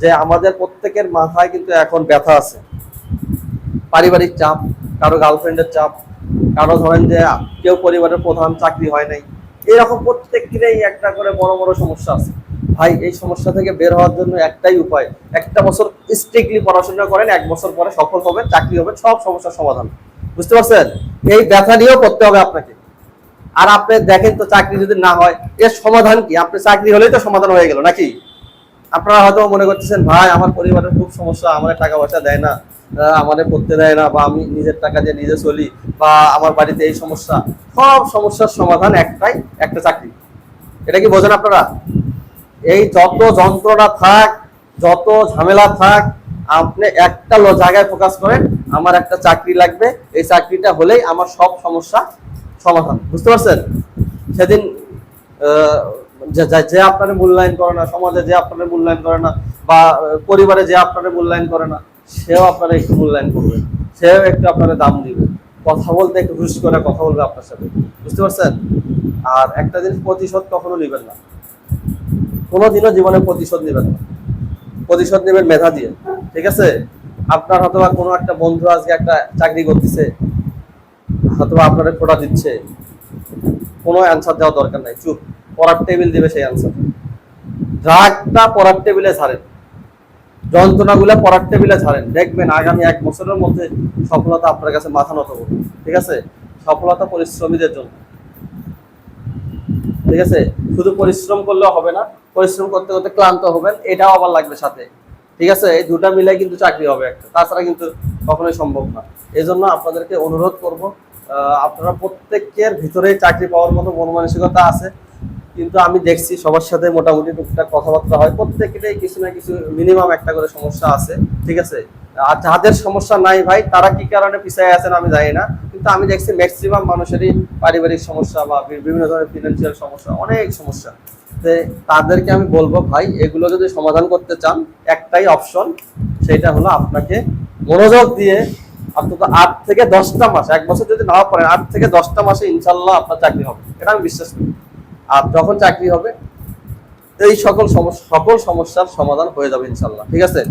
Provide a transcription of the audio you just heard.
যে আমাদের প্রত্যেকের মাথায় কিন্তু এখন ব্যথা আছে। পারিবারিক চাপ, কারও গার্লফ্রেন্ডের চাপ, কারও ধরেন যে কেউ পরিবারের প্রধান, চাকরি হয় নাই, এরকম প্রত্যেকেরই একটা করে বড় বড় সমস্যা আছে। ভাই, এই সমস্যা থেকে বের হওয়ার জন্য একটাই উপায়, একটা বছর স্ট্রিক্টলি পড়াশোনা করেন, এক বছর পরে সফল হবেন, চাকরি হবে সব সমস্যার সমাধান। বুঝতে পারছেন? এই ব্যথা নিয়েও করতে হবে আপনাকে। আর আপনি দেখেন তো চাকরি যদি না হয়, এর সমাধান কি? আপনি চাকরি হলেই তো সমাধান হয়ে গেল, নাকি? আপনারা হয়তো মনে করতেছেন, ভাই, আমার পরিবারের খুব সমস্যা আমার টাকা পয়সা দেয় না আমাদের করতে দেয় না, বা আমি নিজের টাকা দিয়ে নিজে চলি, বা আমার বাড়িতে এই সমস্যা। সব সমস্যার সমাধান একটাই, একটা চাকরি। এটা কি বোঝেন আপনারা? এই যত যন্ত্রণা থাক, যত ঝামেলা থাক, আপনি একটা জায়গায় ফোকাস করেন, আমার একটা চাকরি লাগবে, এই চাকরিটা হলেই আমার সব সমস্যা সমাধান। বুঝতে পারছেন? সেদিন যে- আপনার মূল্যায়ন করে না, সমাজে যে আপনার মূল্যায়ন করে না, বা পরিবারে যে আপনার মূল্যায়ন করে না, সেও আপনার একটু মূল্যায়ন করবে। সেও একটু আপনার দাম দিবে। কথা বলতে একটু হুশ করে কথা বলবে আপনার সাথে। বুঝতে পারছেন? আর একটা জিনিস প্রতিশোধ কখনো নেবেন না। কোনোদিনও জীবনে প্রতিশোধ নেবেন না। প্রতিশোধ নেবেন মেধা দিয়ে। ঠিক আছে? আপনার হয়তো কোনো একটা বন্ধু আজকে একটা চাকরি করতেছে হয়তো আপনার ফোটা দিচ্ছে। কোনো অ্যান্সার দেওয়ার দরকার নাই। চুপ। পড়ার টেবিল দিবে সেই অ্যান্সার রাগটা পড়ার টেবিলে ছাড়েন। যন্ত্রণাগুলো পড়ার টেবিলে ছাড়েন। দেখবেন আগামী এক বছরের মধ্যে সফলতা আপনার কাছে মাথা নত করবে। ঠিক আছে? সফলতা পরিশ্রমীদের জন্য। ঠিক আছে? শুধু পরিশ্রম করলেও হবে না। পরিশ্রম করতে করতে ক্লান্ত হবেন। এটাও আবার লাগবে সাথে। ঠিক আছে? এই দুটা মিলে কিন্তু চাকরি হবে একটা। তাছাড়া কিন্তু কখনোই সম্ভব না। এই জন্য আপনাদেরকে অনুরোধ করব আপনারা প্রত্যেকের ভিতরে চাকরি পাওয়ার মতো মন মানসিকতা আছে। কিন্তু আমি দেখছি সবার সাথে মোটামুটি টুকটাক কথাবার্তা হয়। প্রত্যেকেরই কিছু না কিছু মিনিমাম একটা করে সমস্যা আছে, ঠিক আছে? আর যাদের সমস্যা নাই ভাই, তারা কি কারণে পিছিয়ে আছেন আমি জানি না। কিন্তু আমি দেখছি ম্যাক্সিমাম মানুষেরই পারিবারিক সমস্যা বা বিভিন্ন ধরনের ফিনান্সিয়াল সমস্যা, অনেক সমস্যা। তে তাদেরকে আমি বলব ভাই, এগুলো যদি সমাধান করতে চান, একটাই অপশন সেটা হলো আপনাকে মনোযোগ দিয়ে অন্তত আট থেকে দশটা মাস, এক বছর যদি নাও পারেন, আট থেকে দশটা মাসে ইনশাল্লাহ আপনার চাকরি হবে। এটা আমি বিশ্বাস করি। আর যখন চাকরি হবে এই সকল সকল সমস্যার সমাধান হয়ে যাবে ইনশাল্লাহ ঠিক আছে?